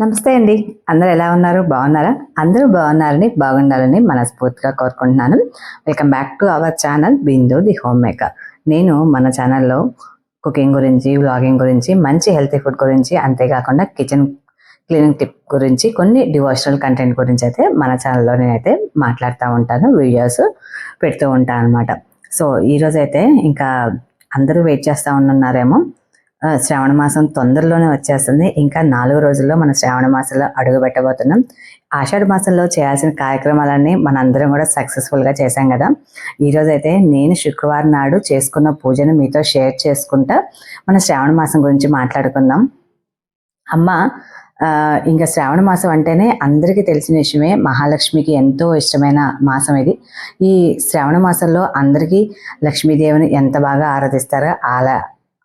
నమస్తే అండి. అందరూ ఎలా ఉన్నారు? బాగున్నారా? అందరూ బాగున్నారని బాగుండాలని మనస్ఫూర్తిగా కోరుకుంటున్నాను. Welcome back to our channel Bindu the homemaker నేను మన ఛానల్లో కుకింగ్ గురించి వ్లాగింగ్ గురించి మంచి హెల్తీ ఫుడ్ గురించి అంతేకాకుండా కిచెన్ క్లీనింగ్ టిప్ గురించి కొన్ని డివోషనల్ కంటెంట్ గురించి అయితే మన ఛానల్లో నేనైతే మాట్లాడుతూ ఉంటాను వీడియోస్ పెడుతూ ఉంటాను అనమాట సో ఈరోజైతే ఇంకా అందరూ వెయిట్ చేస్తూ ఉన్నారేమో శ్రావణ మాసం తొందరలోనే వచ్చేస్తుంది. ఇంకా నాలుగు రోజుల్లో మన శ్రావణ మాసంలో అడుగు పెట్టబోతున్నాం ఆషాఢ మాసంలో చేయాల్సిన కార్యక్రమాలన్నీ మనందరం కూడా సక్సెస్ఫుల్గా చేశాం కదా. ఈరోజు అయితే నేను శుక్రవారం నాడు చేసుకున్న పూజను మీతో షేర్ చేసుకుంటా మన శ్రావణ మాసం గురించి మాట్లాడుకుందాం. అమ్మ ఇంకా శ్రావణ మాసం అంటేనే అందరికీ తెలిసిన విషయమే మహాలక్ష్మికి ఎంతో ఇష్టమైన మాసం ఇది. ఈ శ్రావణ మాసంలో అందరికీ లక్ష్మీదేవిని ఎంత బాగా ఆరాధిస్తారో అలా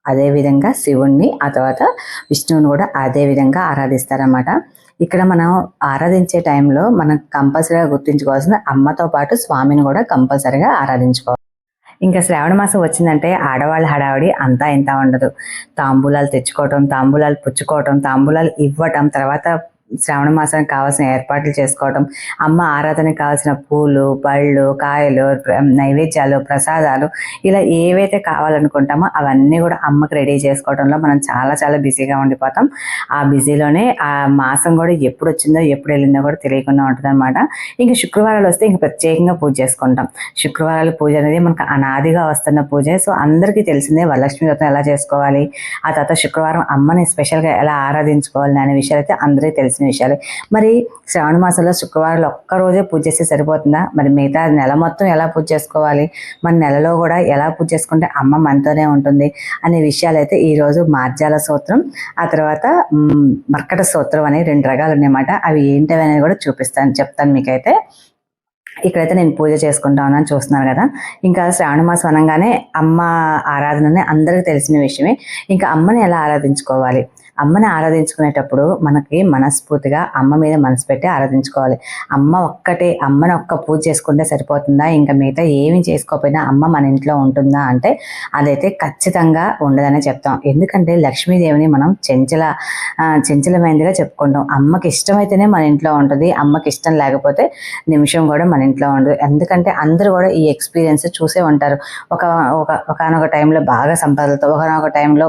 అదే విధంగా శివుణ్ణి ఆ తర్వాత విష్ణువుని కూడా అదే విధంగా ఆరాధిస్తారన్నమాట. ఇక్కడ మనం ఆరాధించే టైంలో మనం కంపల్సరీగా గుర్తుంచుకోవాల్సిన అమ్మతో పాటు స్వామిని కూడా కంపల్సరీగా ఆరాధించుకోవాలి. ఇంకా శ్రావణ మాసం వచ్చిందంటే ఆడవాళ్ళ హడావిడి అంతా ఇంత ఉండదు. తాంబూలాలు తెచ్చుకోవటం తాంబూలాలు పుచ్చుకోవటం తాంబూలాలు ఇవ్వటం తర్వాత శ్రావణ మాసానికి కావాల్సిన ఏర్పాట్లు చేసుకోవటం అమ్మ ఆరాధనకి కావాల్సిన పూలు పళ్ళు కాయలు నైవేద్యాలు ప్రసాదాలు ఇలా ఏవైతే కావాలనుకుంటామో అవన్నీ కూడా అమ్మకి రెడీ చేసుకోవడంలో మనం చాలా చాలా బిజీగా ఉండిపోతాం. ఆ బిజీలోనే ఆ మాసం కూడా ఎప్పుడు వచ్చిందో ఎప్పుడు వెళ్ళిందో కూడా తెలియకుండా ఉంటుంది అనమాట ఇంకా శుక్రవారాలు వస్తే ఇంకా ప్రత్యేకంగా పూజ చేసుకుంటాం. శుక్రవారాల పూజ అనేది మనకు అనాదిగా వస్తున్న పూజ. సో అందరికీ తెలిసిందే వరలక్ష్మి వ్రతం ఎలా చేసుకోవాలి ఆ తర్వాత శుక్రవారం అమ్మని స్పెషల్గా ఎలా ఆరాధించుకోవాలి అనే విషయాలు అయితే అందరికీ తెలిసిన విషయాలే. మరి శ్రావణ మాసంలో శుక్రవారాలు ఒక్క రోజే పూజ చేస్తే సరిపోతుందా? మరి మిగతా నెల మొత్తం ఎలా పూజ చేసుకోవాలి? మన నెలలో కూడా ఎలా పూజ చేసుకుంటే అమ్మ మనతోనే ఉంటుంది? అనే విషయాలు అయితే ఈరోజు మార్జాల సూత్రం ఆ తర్వాత మర్కట సూత్రం అనే రెండు రకాలు ఉన్నాయన్నమాట. అవి ఏంటవి అనేది కూడా చూపిస్తాను చెప్తాను మీకైతే. ఇక్కడైతే నేను పూజ చేసుకుంటా ఉన్నాను చూస్తున్నాను కదా. ఇంకా శ్రావణ మాసం అనగానే అమ్మ ఆరాధనని అందరికీ తెలిసిన విషయమే. ఇంకా అమ్మని ఎలా ఆరాధించుకోవాలి? అమ్మని ఆరాధించుకునేటప్పుడు మనకి మనస్ఫూర్తిగా అమ్మ మీద మనసు పెట్టి ఆరాధించుకోవాలి. అమ్మ ఒక్కటే అమ్మని ఒక్క పూజ చేసుకుంటే సరిపోతుందా? ఇంకా మిగతా ఏమి చేసుకోకపోయినా అమ్మ మన ఇంట్లో ఉంటుందా అంటే అదైతే ఖచ్చితంగా ఉండదనే చెప్తాం. ఎందుకంటే లక్ష్మీదేవిని మనం చెంచల ఆ, చెంచలమైనదిగా చెప్పుకుంటాం. అమ్మకి ఇష్టమైతేనే మన ఇంట్లో ఉంటుంది అమ్మకి ఇష్టం లేకపోతే నిమిషం కూడా మన ఇంట్లో ఉండదు. ఎందుకంటే అందరూ కూడా ఈ ఎక్స్పీరియన్స్ చూసే ఉంటారు. ఒక ఒక ఒకనొక టైంలో బాగా సంపాదలతో ఒకనొక టైంలో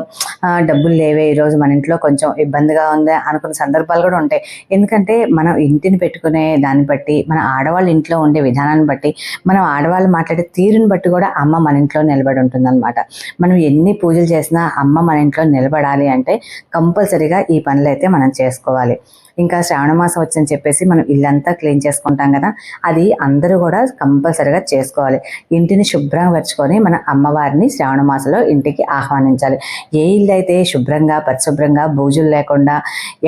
డబ్బులు లేవే ఈరోజు మన ఇంట్లో కొంచెం ఇబ్బందిగా ఉంది అనుకున్న సందర్భాలు కూడా ఉంటాయి. ఎందుకంటే మనం ఇంటిని పెట్టుకునే దాన్ని బట్టి మన ఆడవాళ్ళ ఇంట్లో ఉండే విధానాన్ని బట్టి మనం ఆడవాళ్ళు మాట్లాడే తీరుని బట్టి కూడా అమ్మ మన ఇంట్లో నిలబడి ఉంటుందన్నమాట. మనం ఎన్ని పూజలు చేసినా అమ్మ మన ఇంట్లో నిలబడాలి అంటే కంపల్సరీగా ఈ పనులు అయితే మనం చేసుకోవాలి. ఇంకా శ్రావణ మాసం వచ్చని చెప్పేసి మనం ఇల్లంతా క్లీన్ చేసుకుంటాం కదా అది అందరూ కూడా కంపల్సరీగా చేసుకోవాలి. ఇంటిని శుభ్రంగా పరుచుకొని మన అమ్మవారిని శ్రావణ మాసంలో ఇంటికి ఆహ్వానించాలి. ఏ ఇల్లు అయితే శుభ్రంగా పరిశుభ్రంగా బూజులు లేకుండా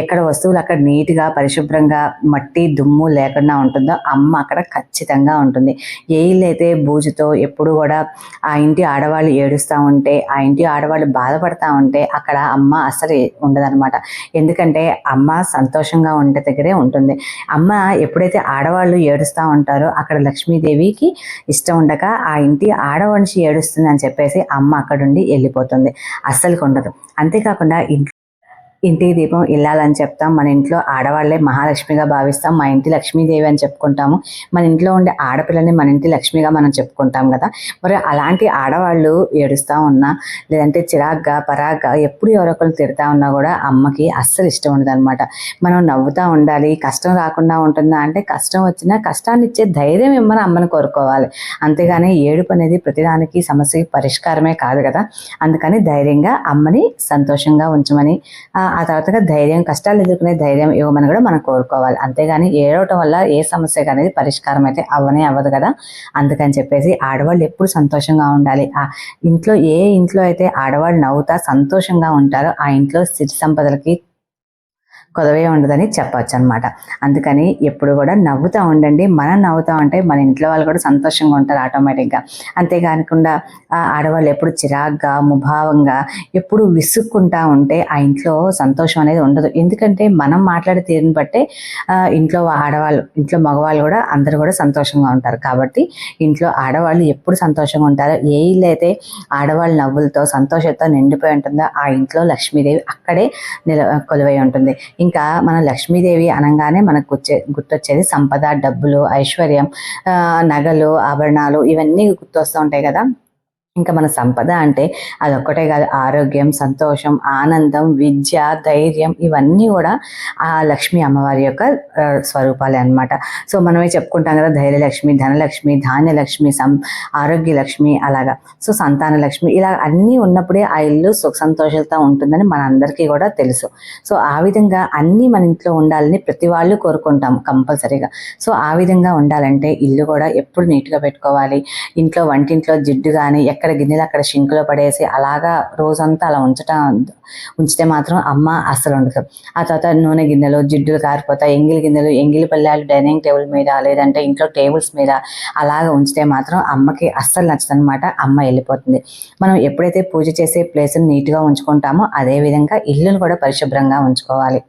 ఎక్కడ వస్తువులు అక్కడ నీట్గా పరిశుభ్రంగా మట్టి దుమ్ము లేకుండా ఉంటుందో అమ్మ అక్కడ ఖచ్చితంగా ఉంటుంది. ఏ ఇల్లు అయితే బూజుతో ఎప్పుడు కూడా ఆ ఇంటి ఆడవాళ్ళు ఏడుస్తూ ఉంటే ఆ ఇంటి ఆడవాళ్ళు బాధపడతా ఉంటే అక్కడ అమ్మ అసలు ఉండదన్నమాట. ఎందుకంటే అమ్మ సంతోషం సంతోషంగా ఉండే దగ్గరే ఉంటుంది. అమ్మ ఎప్పుడైతే ఆడవాళ్ళు ఏడుస్తూ ఉంటారో అక్కడ లక్ష్మీదేవికి ఇష్టం ఉండక ఆ ఇంటి ఆడమనిషి ఏడుస్తుంది అని చెప్పేసి అమ్మ అక్కడుండి వెళ్ళిపోతుంది. అస్సలు ఉండదు అంతేకాకుండా ఇంట్లో ఇంటికి దీపం ఇల్లాలని చెప్తాం. మన ఇంట్లో ఆడవాళ్ళే మహాలక్ష్మిగా భావిస్తాం. మా ఇంటి లక్ష్మీదేవి అని చెప్పుకుంటాము. మన ఇంట్లో ఉండే ఆడపిల్లని మన ఇంటి లక్ష్మిగా మనం చెప్పుకుంటాం కదా. మరి అలాంటి ఆడవాళ్ళు ఏడుస్తూ ఉన్నా లేదంటే చిరాగ్గా పరాగ్గా ఎప్పుడు ఎవరొకరు తిడతా ఉన్నా కూడా అమ్మకి అస్సలు ఇష్టం ఉండదు అనమాట మనం నవ్వుతూ ఉండాలి కష్టం రాకుండా ఉంటుందా అంటే కష్టం వచ్చినా కష్టాన్ని ఇచ్చే ధైర్యం ఇమ్మని అమ్మని కోరుకోవాలి. అంతేగాని ఏడుపు అనేది ప్రతిదానికి సమస్యకి పరిష్కారమే కాదు కదా. అందుకని ధైర్యంగా అమ్మని సంతోషంగా ఉంచమని ఆ తర్వాత ధైర్యం కష్టాలు ఎదుర్కొనే ధైర్యం ఇవ్వమని కూడా మనం కోరుకోవాలి. అంతేగాని ఏడవటం వల్ల ఏ సమస్య అనేది పరిష్కారం అయితే అవ్వనే అవ్వదు కదా. అందుకని చెప్పేసి ఆడవాళ్ళు ఎప్పుడు సంతోషంగా ఉండాలి. ఆ ఇంట్లో ఏ ఇంట్లో అయితే ఆడవాళ్ళు నవ్వుతా సంతోషంగా ఉంటారో ఆ ఇంట్లో సిరి సంపదలకి కొదవే ఉండదని చెప్పవచ్చు అనమాట అందుకని ఎప్పుడు కూడా నవ్వుతూ ఉండండి. మనం నవ్వుతూ ఉంటే మన ఇంట్లో వాళ్ళు కూడా సంతోషంగా ఉంటారు ఆటోమేటిక్గా. అంతేకాకుండా ఆడవాళ్ళు ఎప్పుడు చిరాగ్గా ముభావంగా ఎప్పుడు విసుక్కుంటా ఉంటే ఆ ఇంట్లో సంతోషం అనేది ఉండదు. ఎందుకంటే మనం మాట్లాడే తీరుని బట్టే ఇంట్లో ఆడవాళ్ళు ఇంట్లో మగవాళ్ళు కూడా అందరూ కూడా సంతోషంగా ఉంటారు. కాబట్టి ఇంట్లో ఆడవాళ్ళు ఎప్పుడు సంతోషంగా ఉంటారో? ఏ ఇల్లు అయితే ఆడవాళ్ళ నవ్వులతో సంతోషంతో నిండిపోయి ఉంటుందో ఆ ఇంట్లో లక్ష్మీదేవి అక్కడే నిల కొలువై ఉంటుంది. ఇంకా మన లక్ష్మీదేవి అనగానే మనకు వచ్చే గుర్తొచ్చేది సంపద డబ్బులు ఐశ్వర్యం ఆ, నగలు ఆభరణాలు ఇవన్నీ గుర్తొస్తూ ఉంటాయి కదా. ఇంకా మన సంపద అంటే అదొక్కటే కాదు. ఆరోగ్యం సంతోషం ఆనందం విద్య ధైర్యం ఇవన్నీ కూడా ఆ లక్ష్మీ అమ్మవారి యొక్క స్వరూపాలే అన్నమాట. సో మనమే చెప్పుకుంటాం కదా ధైర్యలక్ష్మి ధనలక్ష్మి ధాన్యలక్ష్మి సం ఆరోగ్య లక్ష్మి అలాగా. సో సంతాన లక్ష్మి ఇలా అన్నీ ఉన్నప్పుడే ఆ ఇల్లు సుఖ సంతోషాలతో ఉంటుందని మన అందరికీ కూడా తెలుసు. సో ఆ విధంగా అన్నీ మన ఇంట్లో ఉండాలని ప్రతి వాళ్ళు కోరుకుంటాం కంపల్సరీగా. సో ఆ విధంగా ఉండాలంటే ఇల్లు కూడా ఎప్పుడు నీట్గా పెట్టుకోవాలి. ఇంట్లో వంటింట్లో జిడ్డు కానీ ఎక్కడ గిన్నెలు అక్కడ షింక్లో పడేసి అలాగా రోజంతా అలా ఉంచటం ఉంచితే మాత్రం అమ్మ అస్సలు ఉండదు. ఆ తర్వాత నూనె గిన్నెలు జిడ్డులు కారిపోతాయి ఎంగిలి గిన్నెలు ఎంగిలి పల్లెలు డైనింగ్ టేబుల్ మీద లేదంటే ఇంట్లో టేబుల్స్ మీద అలాగ ఉంచితే మాత్రం అమ్మకి అస్సలు నచ్చదనమాట అమ్మ వెళ్ళిపోతుంది. మనం ఎప్పుడైతే పూజ చేసే ప్లేస్ని నీట్గా ఉంచుకుంటామో అదే విధంగా ఇల్లును కూడా పరిశుభ్రంగా ఉంచుకోవాలి.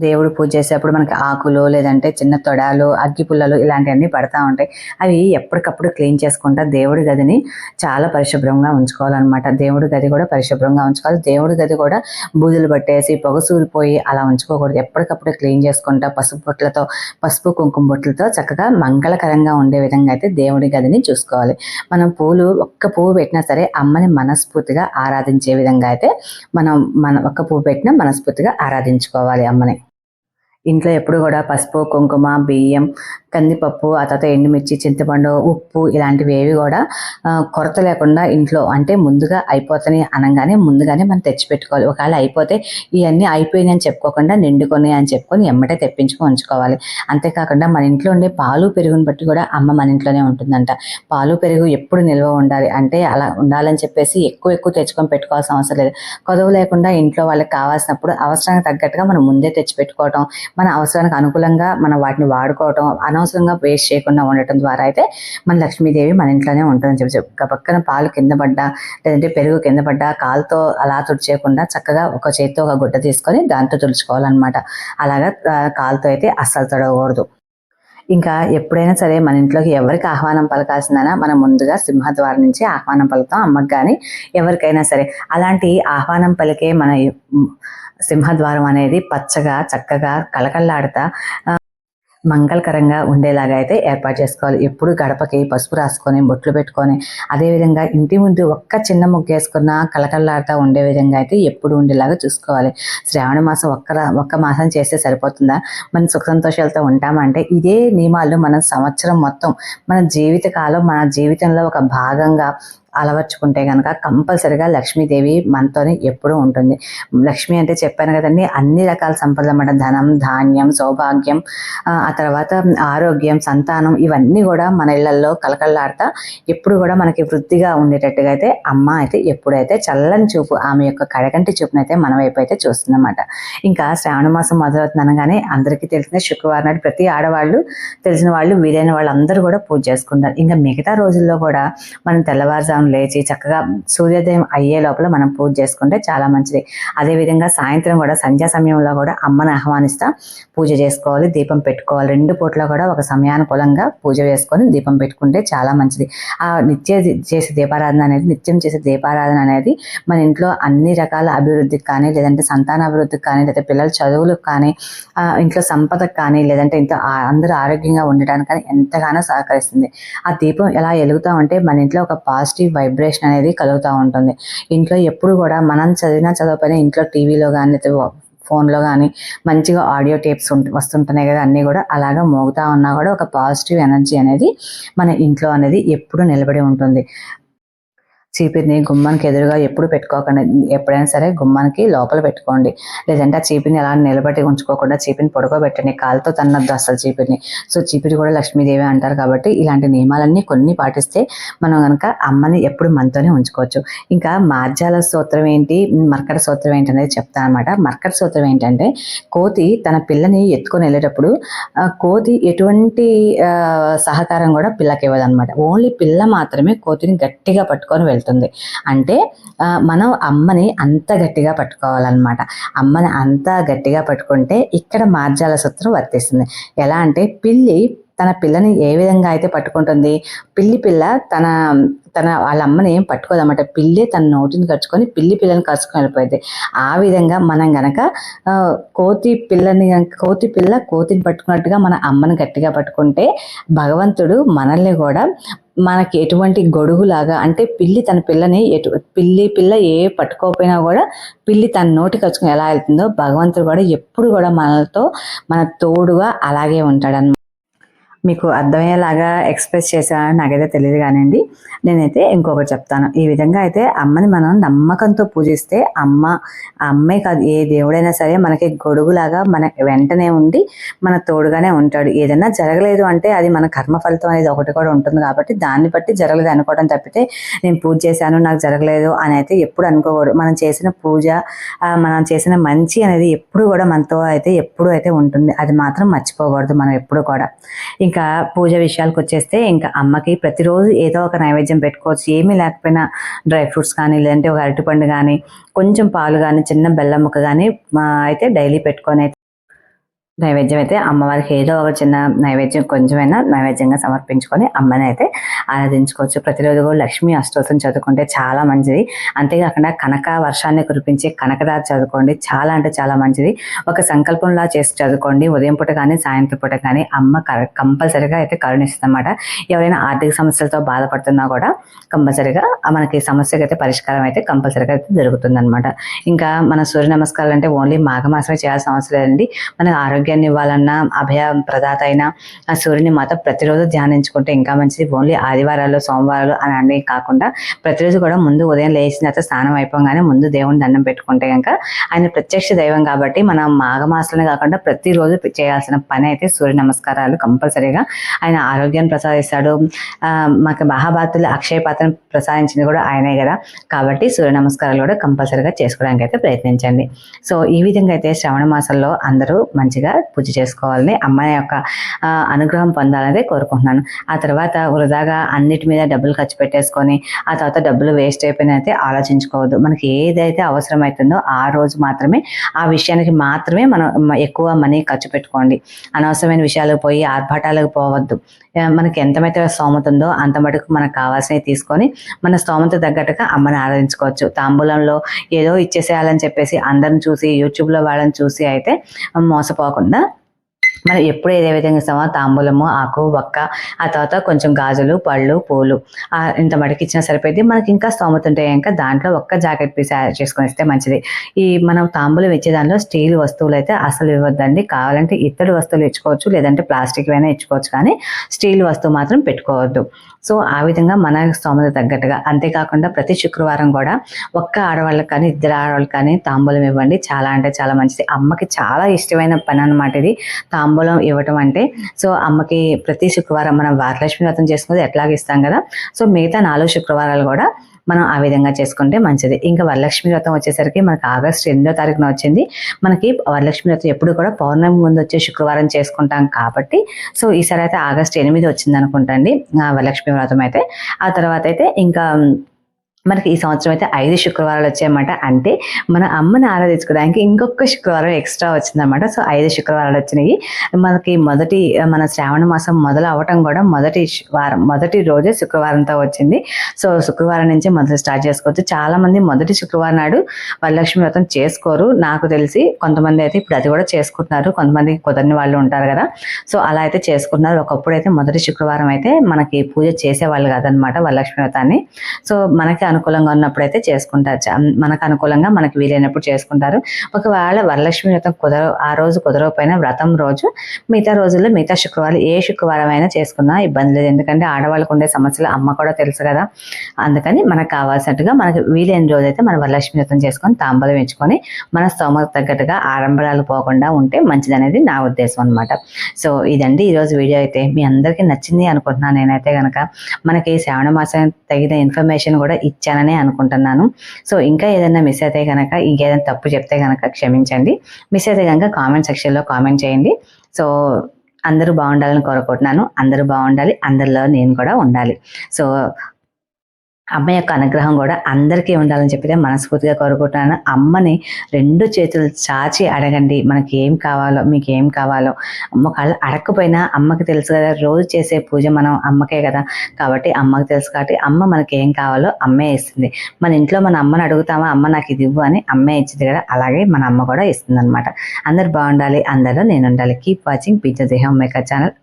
దేవుడు పూజ చేసేటప్పుడు మనకి ఆకులు లేదంటే చిన్న తొడాలు అగ్గి పుల్లలు ఇలాంటివన్నీ పడతా ఉంటాయి. అవి ఎప్పటికప్పుడు క్లీన్ చేసుకుంటా దేవుడి గదిని చాలా పరిశుభ్రంగా ఉంచుకోవాలన్నమాట. దేవుడి గది కూడా పరిశుభ్రంగా ఉంచుకోవాలి. దేవుడి గది కూడా బూజులు పట్టేసి పొగ సూరిపోయి అలా ఉంచుకోకూడదు. ఎప్పటికప్పుడు క్లీన్ చేసుకుంటా పసుపు బొట్లతో పసుపు కుంకుమ బొట్లతో చక్కగా మంగళకరంగా ఉండే విధంగా అయితే దేవుడి గదిని చూసుకోవాలి. మనం పూలు ఒక్క పువ్వు పెట్టినా సరే అమ్మని మనస్ఫూర్తిగా ఆరాధించే విధంగా అయితే మనం మన ఒక్క పువ్వు పెట్టినా మనస్ఫూర్తిగా ఆరాధించుకోవాలి అమ్మని. ఇంట్లో ఎప్పుడు కూడా పసుపు కుంకుమ బియ్యం కందిపప్పు ఆ తర్వాత ఎండుమిర్చి చింతపండు ఉప్పు ఇలాంటివి ఏవి కూడా కొరత లేకుండా ఇంట్లో అంటే ముందుగా అయిపోతాయి అనగానే ముందుగానే మనం తెచ్చిపెట్టుకోవాలి. ఒకవేళ అయిపోతే ఇవన్నీ అయిపోయినాయి అని చెప్పుకోకుండా నిండుకొని అని చెప్పుకొని ఎమ్మటే తెప్పించుకొని ఉంచుకోవాలి. అంతేకాకుండా మన ఇంట్లో ఉండే పాలు పెరుగుని బట్టి కూడా అమ్మ మన ఇంట్లోనే ఉంటుందంట. పాలు పెరుగు ఎప్పుడు నిల్వ ఉండాలి అంటే అలా ఉండాలని చెప్పేసి ఎక్కువ ఎక్కువ తెచ్చుకొని పెట్టుకోవాల్సిన అవసరం లేదు. కొదవ లేకుండా ఇంట్లో వాళ్ళకి కావాల్సినప్పుడు అవసరానికి తగ్గట్టుగా మనం ముందే తెచ్చిపెట్టుకోవటం మన అవసరానికి అనుకూలంగా మనం వాటిని వాడుకోవటం అనవసరంగా వేస్ట్ చేయకుండా ఉండటం ద్వారా అయితే మన లక్ష్మీదేవి మన ఇంట్లోనే ఉంటుందని చెప్పి చెప్పు పక్కన పాలు కింద పడ్డా లేదంటే పెరుగు కింద పడ్డా కాలుతో అలా తుడిచేయకుండా చక్కగా ఒక చేతితో ఒక గుడ్డ తీసుకొని దాంతో తుడుచుకోవాలన్నమాట. అలాగా కాలుతో అయితే అస్సలు తడవకూడదు ఇంకా ఎప్పుడైనా సరే మన ఇంట్లోకి ఎవరికి ఆహ్వానం పలకాల్సిందనా మనం ముందుగా సింహద్వారం నుంచి ఆహ్వానం పలుకుతాం అమ్మకు కానీ ఎవరికైనా సరే. అలాంటి ఆహ్వానం పలికే మన సింహద్వారం అనేది పచ్చగా చక్కగా కళకళలాడుతా మంగళకరంగా ఉండేలాగా అయితే ఏర్పాటు చేసుకోవాలి. ఎప్పుడు గడపకి పసుపు రాసుకొని బొట్లు పెట్టుకొని అదేవిధంగా ఇంటి ముందు ఒక్క చిన్న ముగ్గు వేసుకున్న కలకల్లాడుతూ ఉండే విధంగా అయితే ఎప్పుడు ఉండేలాగా చూసుకోవాలి. శ్రావణ మాసం ఒక్క ఒక్క మాసం చేస్తే సరిపోతుందా? మనం సుఖ సంతోషాలతో ఉంటామంటే ఇదే నియమాలు మన సంవత్సరం మొత్తం మన జీవితకాలం మన జీవితంలో ఒక భాగంగా అలవర్చుకుంటే కనుక కంపల్సరిగా లక్ష్మీదేవి మనతోనే ఎప్పుడూ ఉంటుంది. లక్ష్మి అంటే చెప్పాను కదండి అన్ని రకాల సంపదలు అన్నమాట. ధనం ధాన్యం సౌభాగ్యం ఆ తర్వాత ఆరోగ్యం సంతానం ఇవన్నీ కూడా మన ఇళ్ళలో కలకల్లాడుతా ఎప్పుడు కూడా మనకి వృద్ధిగా ఉండేటట్టుగా అయితే అమ్మ అయితే ఎప్పుడైతే చల్లని చూపు ఆమె యొక్క కడకంటి చూపునైతే మన వైపు అయితే చూస్తుందన్నమాట. ఇంకా శ్రావణ మాసం మొదలవుతుంది అనగానే అందరికీ తెలిసిన శుక్రవారం నాడు ప్రతి ఆడవాళ్ళు తెలిసిన వాళ్ళు వీలైన వాళ్ళందరూ కూడా పూజ చేసుకుంటారు. ఇంకా మిగతా రోజుల్లో కూడా మనం తెల్లవారుజాము లేచి చక్కగా సూర్యోదయం అయ్యే లోపల మనం పూజ చేసుకుంటే చాలా మంచిది. అదేవిధంగా సాయంత్రం కూడా సంధ్యా సమయంలో కూడా అమ్మను ఆహ్వానిస్తా పూజ చేసుకోవాలి దీపం పెట్టుకోవాలి. రెండు పూట్ల కూడా ఒక సమయానుకూలంగా పూజ చేసుకొని దీపం పెట్టుకుంటే చాలా మంచిది. ఆ నిత్య చేసే దీపారాధన అనేది నిత్యం చేసే దీపారాధన అనేది మన ఇంట్లో అన్ని రకాల అభివృద్ధికి కానీ లేదంటే సంతాన అభివృద్ధికి కానీ లేదా పిల్లల చదువులకు కానీ ఇంట్లో సంపదకు కానీ లేదంటే ఇంట్లో ఆ- అందరూ ఆరోగ్యంగా ఉండడానికి కానీ ఎంతగానో సహకరిస్తుంది. ఆ దీపం ఎలా వెలుగుతా ఉంటే మన ఇంట్లో ఒక పాజిటివ్ వైబ్రేషన్ అనేది కలుగుతూ ఉంటుంది. ఇంట్లో ఎప్పుడు కూడా మనం చదివినా చదవకపోయినా ఇంట్లో టీవీలో కానీ ఫోన్లో కానీ మంచిగా ఆడియో టేప్స్ వస్తుంటున్నాయి కదా అన్నీ కూడా అలాగా మోగుతా ఉన్నా కూడా ఒక పాజిటివ్ ఎనర్జీ అనేది మన ఇంట్లో అనేది ఎప్పుడు నిలబడి ఉంటుంది. చీపిరిని గుమ్మానికి ఎదురుగా ఎప్పుడు పెట్టుకోకండి. ఎప్పుడైనా సరే గుమ్మానికి లోపల పెట్టుకోండి. లేదంటే ఆ చీపిని అలా నిలబెట్టి ఉంచుకోకుండా చీపిని పొడుకోబెట్టండి. కాలుతో తన్నద్దు అసలు చీపిరిని. సో చీపిరి కూడా లక్ష్మీదేవి అంటారు కాబట్టి ఇలాంటి నియమాలన్నీ కొన్ని పాటిస్తే మనం కనుక అమ్మని ఎప్పుడు మనతోనే ఉంచుకోవచ్చు. ఇంకా మార్జాల సూత్రం ఏంటి? మర్కట సూత్రం ఏంటి అనేది చెప్తాను అనమాట మర్కట సూత్రం ఏంటంటే కోతి తన పిల్లని ఎత్తుకొని వెళ్ళేటప్పుడు కోతి ఎటువంటి సహకారం కూడా పిల్లకి ఇవ్వదు ఓన్లీ పిల్ల మాత్రమే కోతిని గట్టిగా పట్టుకొని వెళ్తుంది. వెళ్తుంది. అంటే మనం అమ్మని అంత గట్టిగా పట్టుకోవాలన్నమాట. అమ్మని అంత గట్టిగా పట్టుకుంటే ఇక్కడ మార్జాల సూత్రం వర్తిస్తుంది. ఎలా అంటే పిల్లి తన పిల్లని ఏ విధంగా అయితే పట్టుకుంటుంది పిల్లి పిల్ల తన తన వాళ్ళ అమ్మని ఏం పట్టుకోదన్నమాట. పిల్లి తన నోటిని కరుచుకొని పిల్లి పిల్లని కరుచుకొని వెళ్ళిపోయింది. ఆ విధంగా మనం గనక కోతి పిల్లని కోతి పిల్ల కోతిని పట్టుకున్నట్టుగా మన అమ్మని గట్టిగా పట్టుకుంటే భగవంతుడు మనల్ని కూడా మనకి ఎటువంటి గొడుగులాగా అంటే పిల్లి తన పిల్లని ఎటు పిల్లి పిల్ల ఏ పట్టుకోకపోయినా కూడా పిల్లి తన నోటి కచ్చుకుని ఎలా వెళ్తుందో భగవంతుడు కూడా ఎప్పుడు కూడా మనతో మన తోడుగా అలాగే ఉంటాడన్నమాట. మీకు అర్థమయ్యేలాగా ఎక్స్ప్రెస్ చేశానని నాకైతే తెలియదు కానివ్వండి. నేనైతే ఇంకొకటి చెప్తాను. ఈ విధంగా అయితే అమ్మని మనం నమ్మకంతో పూజిస్తే అమ్మ ఆ అమ్మే కాదు ఏ దేవుడైనా సరే మనకి గొడుగులాగా మన వెంటనే ఉండి మన తోడుగానే ఉంటాడు. ఏదైనా జరగలేదు అంటే అది మన కర్మ ఫలితం అనేది ఒకటి కూడా ఉంటుంది కాబట్టి దాన్ని బట్టి జరగలేదు అనుకోవడం తప్పితే నేను పూజ చేశాను నాకు జరగలేదు అని అయితే ఎప్పుడు అనుకోకూడదు. మనం చేసిన పూజ మనం చేసిన మంచి అనేది ఎప్పుడు కూడా మనతో అయితే ఎప్పుడు అయితే ఉంటుంది. అది మాత్రం మర్చిపోకూడదు మనం ఎప్పుడు కూడా. ఇంకా పూజ విషయాలకు వచ్చేస్తే ఇంకా అమ్మకి ప్రతిరోజు ఏదో ఒక నైవేద్యం పెట్టుకోవచ్చు. ఏమీ లేకపోయినా డ్రై ఫ్రూట్స్ కానీ లేదంటే ఒక అరటిపండు కానీ కొంచెం పాలు కానీ చిన్న బెల్లం ముక్క కానీ అయితే డైలీ పెట్టుకొని నైవేద్యం అయితే అమ్మవారికి ఏదో ఒక చిన్న నైవేద్యం కొంచెమైనా నైవేద్యంగా సమర్పించుకొని అమ్మని అయితే ఆరాధించుకోవచ్చు. ప్రతిరోజు కూడా లక్ష్మీ అష్టోత్రం చదువుకుంటే చాలా మంచిది. అంతేకాకుండా కనక వర్షాన్ని కురిపించే కనకదార చదువుకోండి. చాలా అంటే చాలా మంచిది. ఒక సంకల్పంలా చేసి చదువుకోండి. ఉదయం పూట కానీ సాయంత్రం పూట కానీ అమ్మ కంపల్సరిగా అయితే కరుణిస్తుందన్నమాట. ఎవరైనా ఆర్థిక సమస్యలతో బాధపడుతున్నా కూడా కంపల్సరిగా మనకి సమస్యకి అయితే పరిష్కారం అయితే కంపల్సరిగా అయితే దొరుకుతుందన్నమాట. ఇంకా మన సూర్య నమస్కారాలు అంటే ఓన్లీ మాఘమాసమే చేయాల్సిన అవసరం లేదండి. మనకు ఆరోగ్యాన్ని ఇవ్వాలన్నా అభయ ప్రదాత అయినా ఆ సూర్యుని మాత ప్రతిరోజు ధ్యానించుకుంటే ఇంకా మంచిది. ఓన్లీ ఆదివారాలు సోమవారాలు అని అన్నీ కాకుండా ప్రతిరోజు కూడా ముందు ఉదయం లేచిన తర్వాత స్నానం అయిపోగానే ముందు దేవుని దండం పెట్టుకుంటే కనుక ఆయన ప్రత్యక్ష దైవం కాబట్టి మనం మాఘమాసంలో కాకుండా ప్రతిరోజు చేయాల్సిన పని అయితే సూర్య నమస్కారాలు కంపల్సరీగా. ఆయన ఆరోగ్యాన్ని ప్రసాదిస్తాడు. ఆ, మాకు మహాభారతులు అక్షయ పాత్రను ప్రసాదించింది కూడా ఆయనే కదా. కాబట్టి సూర్య నమస్కారాలు కూడా కంపల్సరీగా చేసుకోవడానికి అయితే ప్రయత్నించండి. సో ఈ విధంగా అయితే శ్రవణ మాసంలో అందరూ మంచిగా పూజ చేసుకోవాలని అమ్మాయి యొక్క అనుగ్రహం పొందాలని కోరుకుంటున్నాను. ఆ తర్వాత వృధాగా అన్నిటి మీద డబ్బులు ఖర్చు పెట్టేసుకొని ఆ తర్వాత డబ్బులు వేస్ట్ అయిపోయిన అయితే ఆలోచించుకోవద్దు. మనకి ఏదైతే అవసరం అవుతుందో ఆ రోజు మాత్రమే ఆ విషయానికి మాత్రమే మనం ఎక్కువ మనీ ఖర్చు పెట్టుకోండి. అనవసరమైన విషయాలకు పోయి ఆర్భాటాలకు పోవద్దు. మనకి ఎంతమైతే స్తోమత ఉందో అంత మటుకు మనకు కావాల్సినవి తీసుకొని మన స్తోమత తగ్గట్టుగా అమ్మని ఆరాధించుకోవచ్చు. తాంబూలంలో ఏదో ఇచ్చేసేయాలని చెప్పేసి అందరిని చూసి యూట్యూబ్లో వాళ్ళని చూసి అయితే మోసపోకుండా anlamında మనం ఎప్పుడు ఏదే విధంగా ఇస్తామో తాంబూలము ఆకు వక్క ఆ తర్వాత కొంచెం గాజులు పళ్ళు పూలు ఇంత మటుకు ఇచ్చినా సరిపోయింది మనకి ఇంకా స్తోమత ఉంటాయి ఇంకా దాంట్లో ఒక్క జాకెట్ పీస్ యాడ్ చేసుకొని ఇస్తే మంచిది. ఈ మనం తాంబూలం ఇచ్చే దానిలో స్టీల్ వస్తువులు అయితే అసలు ఇవ్వద్దండి. కావాలంటే ఇత్తడి వస్తువులు ఇచ్చుకోవచ్చు లేదంటే ప్లాస్టిక్ అయినా ఇచ్చుకోవచ్చు కానీ స్టీల్ వస్తువు మాత్రం పెట్టుకోవద్దు. సో ఆ విధంగా మన స్తోమత తగ్గట్టుగా. అంతేకాకుండా ప్రతి శుక్రవారం కూడా ఒక్క ఆడవాళ్ళకి కానీ ఇద్దరు ఆడవాళ్ళకి కానీ తాంబూలం ఇవ్వండి. చాలా అంటే చాలా మంచిది. అమ్మకి చాలా ఇష్టమైన పని అనమాట ఇది. తాంబూలం ఇవ్వటం అంటే సో అమ్మకి ప్రతి శుక్రవారం మనం వరలక్ష్మి వ్రతం చేసుకునేది ఎట్లాగ ఇస్తాం కదా. సో మిగతా నాలుగు శుక్రవారాలు కూడా మనం ఆ విధంగా చేసుకుంటే మంచిది. ఇంకా వరలక్ష్మి వ్రతం వచ్చేసరికి మనకి ఆగస్టు ఎనిమిదో తారీఖున వచ్చింది. మనకి వరలక్ష్మి వ్రతం ఎప్పుడు కూడా పౌర్ణమి ముందు వచ్చే శుక్రవారం చేసుకుంటాం కాబట్టి సో ఈసారి అయితే ఆగస్టు ఎనిమిది వచ్చింది అనుకుంటండి వరలక్ష్మి వ్రతం అయితే. ఆ తర్వాత అయితే ఇంకా మనకి ఈ సంవత్సరం అయితే ఐదు శుక్రవారాలు వచ్చాయన్నమాట. అంటే మన అమ్మని ఆరాధించుకోవడానికి ఇంకొక శుక్రవారం ఎక్స్ట్రా వచ్చిందనమాట సో ఐదు శుక్రవారాలు వచ్చినాయి. మనకి మొదటి మన శ్రావణ మాసం మొదలు అవ్వటం కూడా మొదటి వారం మొదటి రోజే శుక్రవారంతో వచ్చింది. సో శుక్రవారం నుంచి మొదలు స్టార్ట్ చేసుకోవచ్చు. చాలామంది మొదటి శుక్రవారం నాడు వరలక్ష్మి వ్రతం చేసుకోరు. నాకు తెలిసి కొంతమంది అయితే ఇప్పుడు అది కూడా చేసుకుంటున్నారు. కొంతమంది కుదరని వాళ్ళు ఉంటారు కదా. సో అలా అయితే చేసుకుంటున్నారు. ఒకప్పుడు అయితే మొదటి శుక్రవారం అయితే మనకి పూజ చేసేవాళ్ళు కాదనమాట వరలక్ష్మి వ్రతాన్ని. సో మనకి అనుకూలంగా ఉన్నప్పుడు అయితే చేసుకుంటారు. మనకు అనుకూలంగా మనకి వీలైనప్పుడు చేసుకుంటారు. ఒకవేళ వరలక్ష్మి వ్రతం కుదర ఆ రోజు కుదరకపోయినా వ్రతం రోజు మిగతా రోజుల్లో మిగతా శుక్రవారం ఏ శుక్రవారం అయినా చేసుకున్నా ఇబ్బంది లేదు. ఎందుకంటే ఆడవాళ్ళకు ఉండే సమస్యలు అమ్మ కూడా తెలుసు కదా. అందుకని మనకు కావాల్సినట్టుగా మనకి వీలైన రోజు అయితే మనం వరలక్ష్మి వ్రతం చేసుకొని తాంబలం ఇచ్చుకొని మన స్తోమకు తగ్గట్టుగా ఆడంబరాలు పోకుండా ఉంటే మంచిది అనేది నా ఉద్దేశం అనమాట సో ఇదండి ఈరోజు వీడియో అయితే. మీ అందరికీ నచ్చింది అనుకుంటున్నాను నేనైతే కనుక మనకి శ్రావణ మాసం తగిన ఇన్ఫర్మేషన్ కూడా ఇచ్చాననే అనుకుంటున్నాను. సో ఇంకా ఏదైనా మిస్ అయితే కనుక ఇంకేదైనా తప్పు చెప్తే కనుక క్షమించండి. మిస్ అయితే కనుక కామెంట్ సెక్షన్లో కామెంట్ చేయండి. సో అందరూ బాగుండాలని కోరుకుంటున్నాను. అందరూ బాగుండాలి. అందరిలో నేను కూడా ఉండాలి. సో అమ్మ యొక్క అనుగ్రహం కూడా అందరికీ ఉండాలని చెప్పి మనస్ఫూర్తిగా కోరుకుంటున్నాను. అమ్మని రెండు చేతులు చాచి అడగండి. మనకి ఏం కావాలో మీకు ఏం కావాలో. అమ్మ అడగకపోయినా అమ్మకి తెలుసు కదా రోజు చేసే పూజ మనం అమ్మకే కదా. కాబట్టి అమ్మకి తెలుసు కాబట్టి అమ్మ మనకి ఏం కావాలో అమ్మే ఇస్తుంది. మన ఇంట్లో మన అమ్మని అడుగుతామా అమ్మ నాకు ఇది ఇవ్వు అని అమ్మే ఇచ్చింది కదా అలాగే మన అమ్మ కూడా ఇస్తుంది అనమాట అందరు బాగుండాలి అందరిలో నేను ఉండాలి. కీప్ వాచింగ్ పిజ్జా దేహం మేకర్ ఛానల్